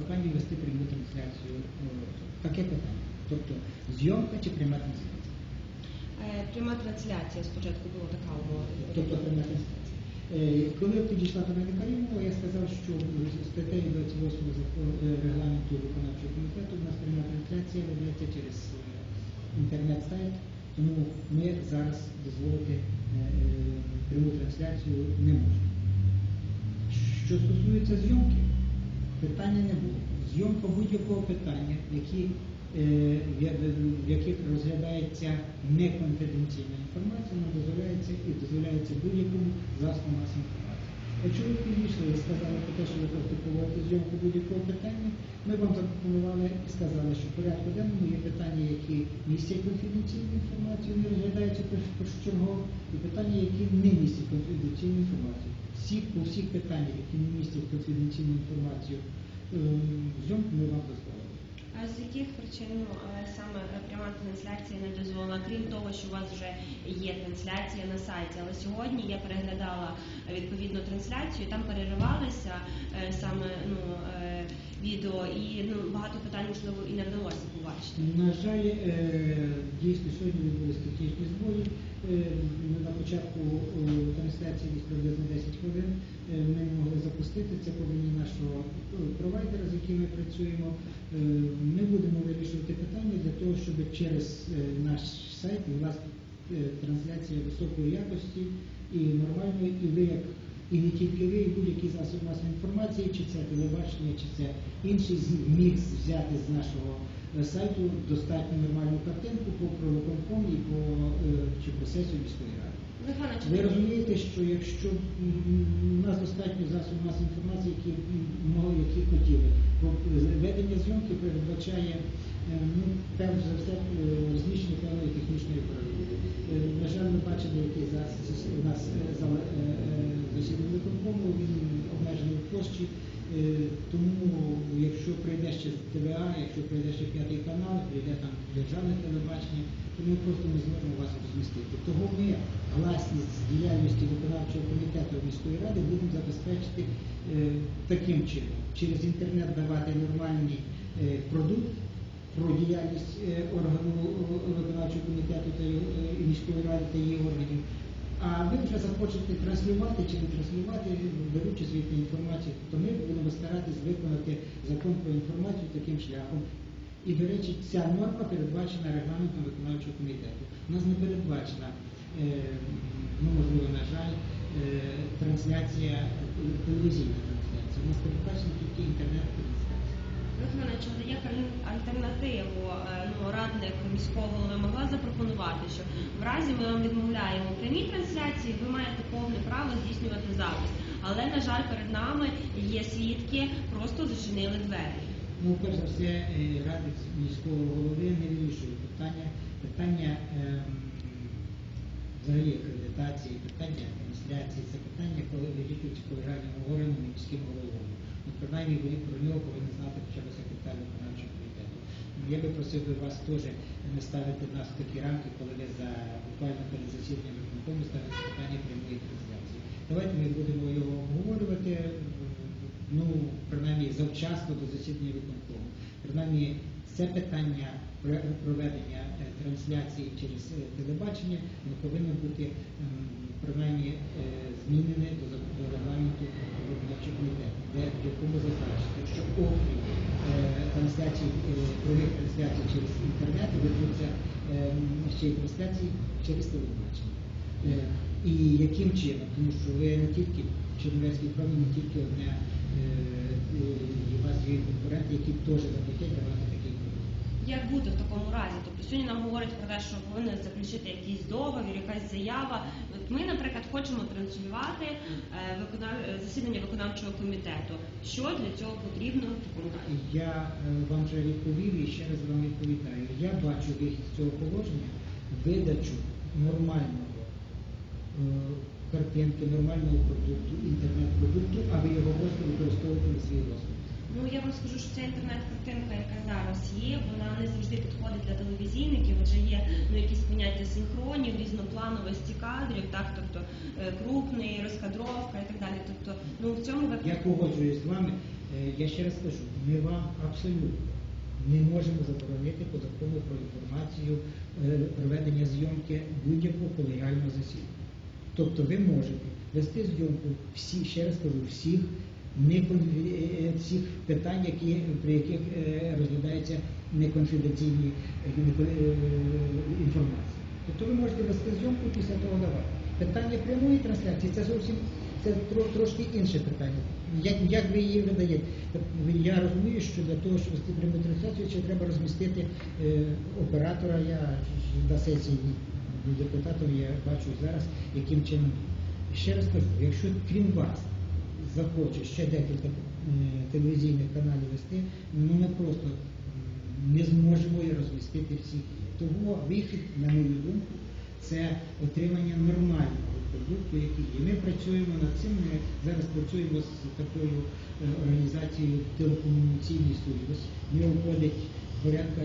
Прохання вести пряму трансляцію. е, Таке питання. Тобто зйомка чи пряма трансляція? Е, Пряма трансляція спочатку була така умова. Тобто пряма трансляція. Е, Коли підійшла до мене Карімова, я сказав, що статтею 28 е, регламенту виконавчого комітету у нас пряма трансляція ведеться через інтернет-сайт, тому ми зараз дозволити пряму трансляцію не можемо. Що стосується зйомки, питання не було. Зйомка будь-якого питання, які, е, в яких розглядається неконфіденційна інформація, вона дозволяється і дозволяється будь-якому засобу масової інформації. Якщо ви підійшли і сказали про те, що ви практикуєте зйомку будь-якого питання, ми вам запропонували і сказали, що в порядку денному є питання, які містять конфіденційну інформацію, не розглядаються перш- першочергово, і питання, які не містять конфіденційну інформацію. Всі, по всіх питаннях, які не містять конфіденційну інформацію, е, зйомку ми вам дозволили. З яких причин е, саме пряма трансляція не дозволена, крім того, що у вас вже є трансляція на сайті. Але сьогодні я переглядала е, відповідну трансляцію, там переривалися е, саме ну, відео, і ну, багато питань, можливо, і не вдалося побачити. На жаль, дійсно сьогодні відбулися технічні збої. Е, На початку е, трансляції десь приблизно 10 хвилин е, ми могли запустити. Це по вині нашого провайдера, з яким ми працюємо. Ми будемо вирішувати питання для того, щоб через наш сайт була е, трансляція високої якості і нормальної, і ви як і не тільки ви, і будь-який засіб масової інформації, чи це телебачення, чи це інший зміг взяти з нашого е, сайту достатньо нормальну картинку по провоконком і по е, чи по сесію міської ради. Ви розумієте, що якщо у нас достатньо засобів масової інформації, які м, мо- які хотіли, бо е, ведення зйомки передбачає ну, перш за все ТВА, якщо прийде ще п'ятий канал, прийде там державне телебачення, то ми просто не зможемо вас розмістити. Того ми гласність діяльності виконавчого комітету міської ради будемо забезпечити е, таким чином. Через інтернет давати нормальний е, продукт про діяльність е, органу е, виконавчого комітету та е, і міської ради та її органів. А ви вже захочете транслювати чи не транслювати, беручи звідти інформацію, то ми будемо старатись виконати закон про інформацію таким шляхом. І, до речі, ця норма передбачена регламентом виконавчого комітету. У нас не передбачена, е, ну можливо, на жаль, е, трансляція, телевізійна трансляція. У нас передбачена тільки інтернет-трансляція. Михайло, чи як альтернативу е, ну, радник міського голови могла запропонувати, що в разі ми вам відмовляємо в прямій трансляції, ви маєте повне право здійснювати запис. Але, на жаль, перед нами є свідки, просто зачинили двері. Ну, перш за все, е, радник міського голови не вирішує питання, питання ем, взагалі акредитації, питання трансляції, це питання, коли вирішується колегіальним органом і міським головою. Принаймні, ви про нього повинні знати хоча б секретар виконавчого комітету. Я би просив би вас теж не ставити нас в такі рамки, коли ви за буквально перед засіданням виконкому ставите питання прямої трансляції. Давайте ми будемо його обговорювати, ну, принаймні завчасно до засідання виконкому. Принаймні, це питання проведення е, трансляції через е, телебачення повинно бути принаймні е, змінене до, регламенту виконавчого комітету, якому зазначити, що окрім трансляції, трансляцій, е, прямих трансляцій через інтернет, ведуться е, ще й трансляції через телебачення. Е, І яким чином? Тому що ви не тільки в Чернівецькій праві, не тільки одне, е, е, у вас є конкуренти, які теж захотять давати продукт. Як бути в такому разі? Тобто сьогодні нам говорять про те, що повинен заключити якийсь договір, якась заява. От ми, наприклад, хочемо транслювати е, виконав... засідання виконавчого комітету. Що для цього потрібно в такому разі? Я е, вам вже відповів і ще раз вам відповідаю. Я бачу вихід з цього положення видачу нормального е, картинки, нормального продукту, інтернет-продукту, а ви його можете використовувати на свій розсуд. Ну я вам скажу, що ця інтернет-картинка, яка зараз є, вона не завжди підходить для телевізійників, адже є ну якісь поняття синхронів, різноплановості кадрів, так тобто е, крупний, розкадровка і так далі. Тобто, ну в цьому випадку Я погоджуюсь з вами. Е, Я ще раз кажу, ми вам абсолютно не можемо заборонити по закону про інформацію е, проведення зйомки будь-якого колегіального засідання. Тобто ви можете вести зйомку всі, ще раз кажу, всіх всіх питань, які, при яких е, розглядаються неконфіденційні е, не- е, інформації. Тобто ви можете вести зйомку після того давати. Питання прямої трансляції це зовсім це трошки інше питання. Як, як ви її видаєте? Я розумію, що для того, щоб вести пряму трансляцію, ще треба розмістити е, оператора. Я на сесії депутатів я бачу зараз, яким чином. Ще раз кажу, якщо крім вас захоче ще декілька телевізійних каналів вести, ну ми просто не зможемо її розмістити всіх. Тому вихід, на мою думку, це отримання нормального продукту, який є. Ми працюємо над цим. Ми зараз працюємо з такою е, організацією телекомунікаційний союз. В нього входить порядка